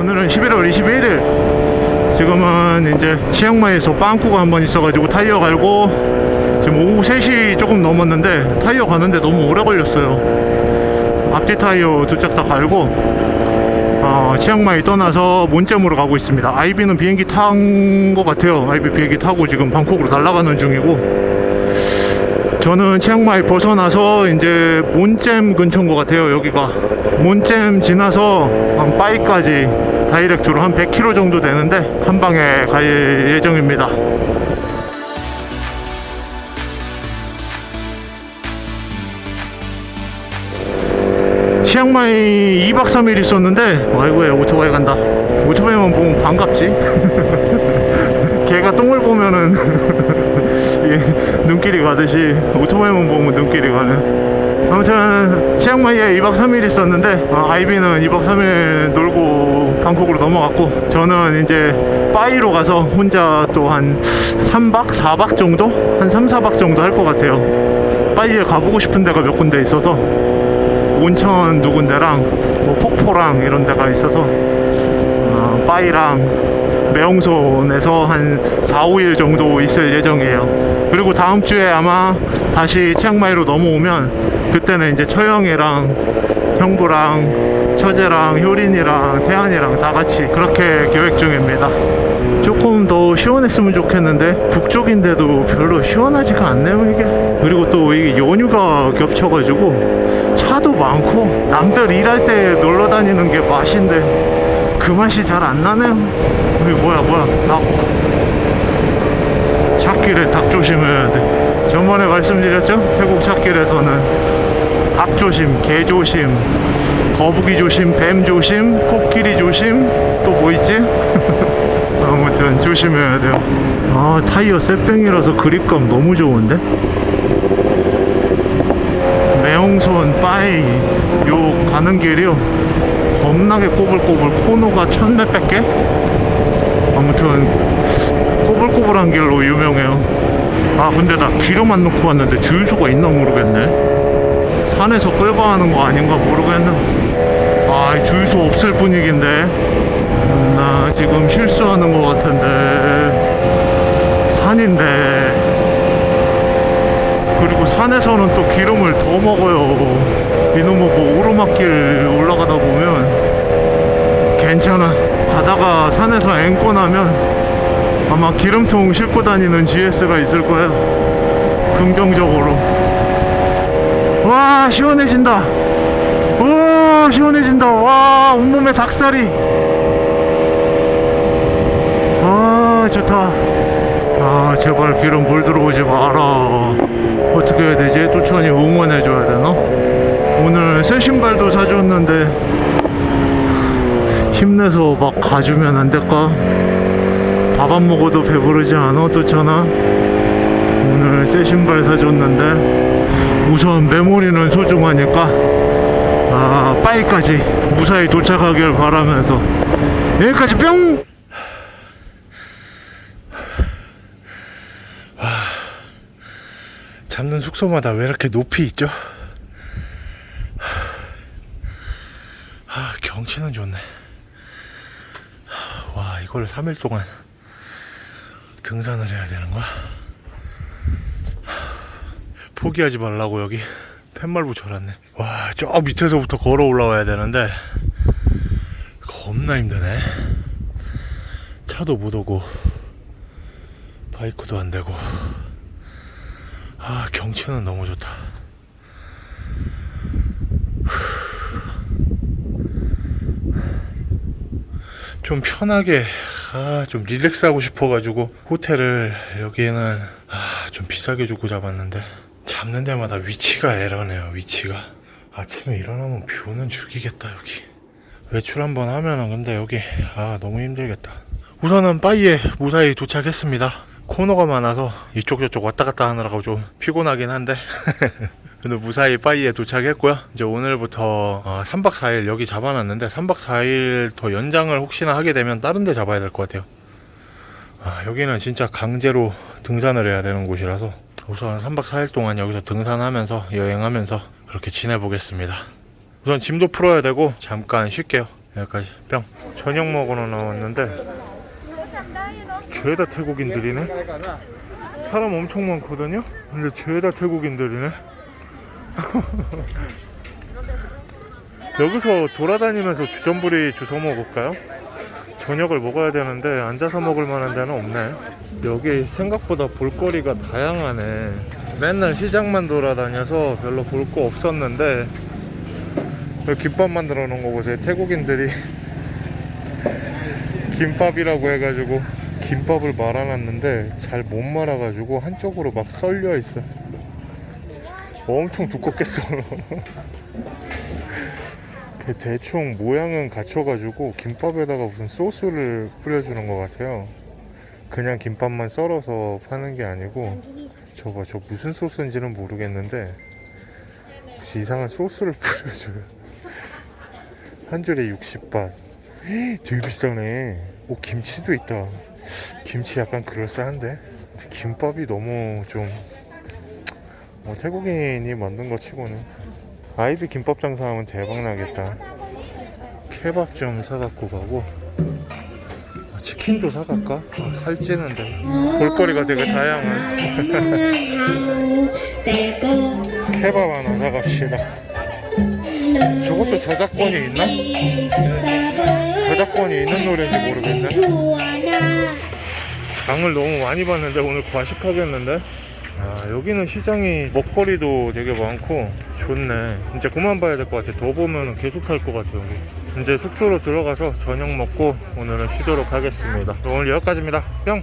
오늘은 11월 21일. 지금은 이제 치앙마이에서 빵꾸가 한 번 있어가지고 타이어 갈고 지금 오후 3시 조금 넘었는데 타이어 가는데 너무 오래 걸렸어요. 앞뒤 타이어 두 짝 다 갈고 어, 치앙마이 떠나서 몬잼으로 가고 있습니다. 아이비는 비행기 탄 것 같아요. 아이비 비행기 타고 지금 방콕으로 날아가는 중이고 저는 치앙마이 벗어나서 이제 몬잼 근처인 것 같아요. 여기가 몬잼 지나서 한 빠이까지 다이렉트로 한 100km 정도 되는데 한 방에 갈 예정입니다. 치앙마이 2박 3일 있었는데 아이고 야 오토바이 간다 오토바이만 보면 반갑지 걔가 똥을 보면은 예, 눈길이 가듯이 오토바이만 보면 눈길이 가네 아무튼 치앙마이에 2박 3일 있었는데 어, 아이비는 2박 3일 놀고 방콕으로 넘어갔고 저는 이제 빠이로 가서 혼자 또 한 3박 4박 정도? 한 3, 4박 정도 할 것 같아요 빠이에 가보고 싶은 데가 몇 군데 있어서 온천 두 군데랑 뭐 폭포랑 이런 데가 있어서 어, 빠이랑 매홍손에서 한 4, 5일 정도 있을 예정이에요. 그리고 다음 주에 아마 다시 치앙마이로 넘어오면 그때는 이제 처영이랑 형부랑 처제랑 효린이랑 태안이랑 다 같이 그렇게 계획 중입니다. 조금 더 시원했으면 좋겠는데 북쪽인데도 별로 시원하지가 않네요 이게. 그리고 또 이게 연휴가 겹쳐가지고 차도 많고 남들 일할 때 놀러 다니는 게 맛인데 그 맛이 잘 안 나네요. 여기 뭐야 뭐야 닭. 찾길에 닭 조심해야 돼. 전번에 말씀드렸죠? 태국 찾길에서는 닭 조심, 개 조심, 거북이 조심, 뱀 조심, 코끼리 조심, 또 뭐 있지? 아무튼 조심해야 돼요. 아 타이어 쇠병이라서 그립감 너무 좋은데? 매홍손 빠이 요 가는 길이요 겁나게 꼬불꼬불 코너가 천몇백 개? 아무튼 꼬불꼬불한 길로 유명해요. 아 근데 나 기름 안 넣고 왔는데 주유소가 있나 모르겠네. 산에서 끌고 가는 거 아닌가 모르겠네. 아이 주유소 없을 분위기인데. 음, 나 지금 실수하는 것 같은데. 산인데. 그리고 산에서는 또 기름을 더 먹어요. 이놈의 뭐 오르막길 올라가다 보면. 괜찮아. 가다가 산에서 앵꼬 나면 아마 기름통 싣고 다니는 GS가 있을 거야. 긍정적으로. 와, 시원해진다. 와, 시원해진다. 와, 온몸에 닭살이. 아, 좋다. 아 제발 기름 물 들어오지 마라 어떻게 해야 되지? 또천이 응원해줘야 되나? 오늘 새 신발도 사줬는데 힘내서 막 가주면 안 될까? 밥 안 먹어도 배부르지 않아 또천아? 오늘 새 신발 사줬는데 우선 메모리는 소중하니까 아 빠이까지 무사히 도착하길 바라면서 여기까지 뿅! 잡는 숙소마다 왜 이렇게 높이 있죠? 아, 경치는 좋네. 와, 이걸 3일 동안 등산을 해야 되는 거야? 포기하지 말라고 여기 팻말 붙여놨네. 와, 저 밑에서부터 걸어 올라와야 되는데 겁나 힘드네. 차도 못 오고 바이크도 안 되고. 아 경치는 너무 좋다 좀 편하게 아 좀 릴렉스 하고 싶어 가지고 호텔을 여기에는 아 좀 비싸게 주고 잡았는데 잡는 데마다 위치가 에러네요 위치가. 아침에 일어나면 뷰는 죽이겠다 여기. 외출 한번 하면은 근데 여기 아 너무 힘들겠다. 우선은 빠이에 무사히 도착했습니다. 코너가 많아서 이쪽 저쪽 왔다 갔다 하느라고 좀 피곤하긴 한데 근데 무사히 빠이에 도착했고요. 이제 오늘부터 어, 3박 4일 여기 잡아놨는데 3박 4일 더 연장을 혹시나 하게 되면 다른 데 잡아야 될 것 같아요. 아, 여기는 진짜 강제로 등산을 해야 되는 곳이라서 우선 3박 4일 동안 여기서 등산하면서 여행하면서 그렇게 지내보겠습니다. 우선 짐도 풀어야 되고 잠깐 쉴게요. 여기까지. 뿅. 저녁 먹으러 나왔는데 죄다 태국인들이네? 사람 엄청 많거든요? 근데 죄다 태국인들이네 여기서 돌아다니면서 주전부리 주워 먹을까요? 저녁을 먹어야 되는데 앉아서 먹을 만한 데는 없네. 여기 생각보다 볼거리가 다양하네. 맨날 시장만 돌아다녀서 별로 볼 거 없었는데 김밥 만들어 놓은 거 보세요. 태국인들이 김밥이라고 해가지고 김밥을 말아놨는데 잘 못 말아가지고 한쪽으로 막 썰려 있어 엄청 두껍게 썰어. 그 대충 모양은 갖춰가지고 김밥에다가 무슨 소스를 뿌려주는 것 같아요. 그냥 김밥만 썰어서 파는 게 아니고 저거 저 무슨 소스인지는 모르겠는데 이상한 소스를 뿌려줘요. 한 줄에 60ባት 되게 비싸네. 오 김치도 있다. 김치 약간 그럴싸한데 김밥이 너무 좀 어, 태국인이 만든 거 치고는. 아이비 김밥 장사하면 대박 나겠다. 케밥 좀 사갖고 가고. 아, 치킨도 사갈까? 아, 살찌는데. 볼거리가 되게 다양한. 케밥 하나 사갑시다. 저것도 저작권이 있나? 저작권이 있는 노래인지 모르겠네. 장을 너무 많이 봤는데 오늘 과식하겠는데? 아 여기는 시장이 먹거리도 되게 많고 좋네. 이제 그만 봐야 될 것 같아. 더 보면 계속 살 것 같아 여기. 이제 숙소로 들어가서 저녁 먹고 오늘은 쉬도록 하겠습니다. 오늘 여기까지입니다. 뿅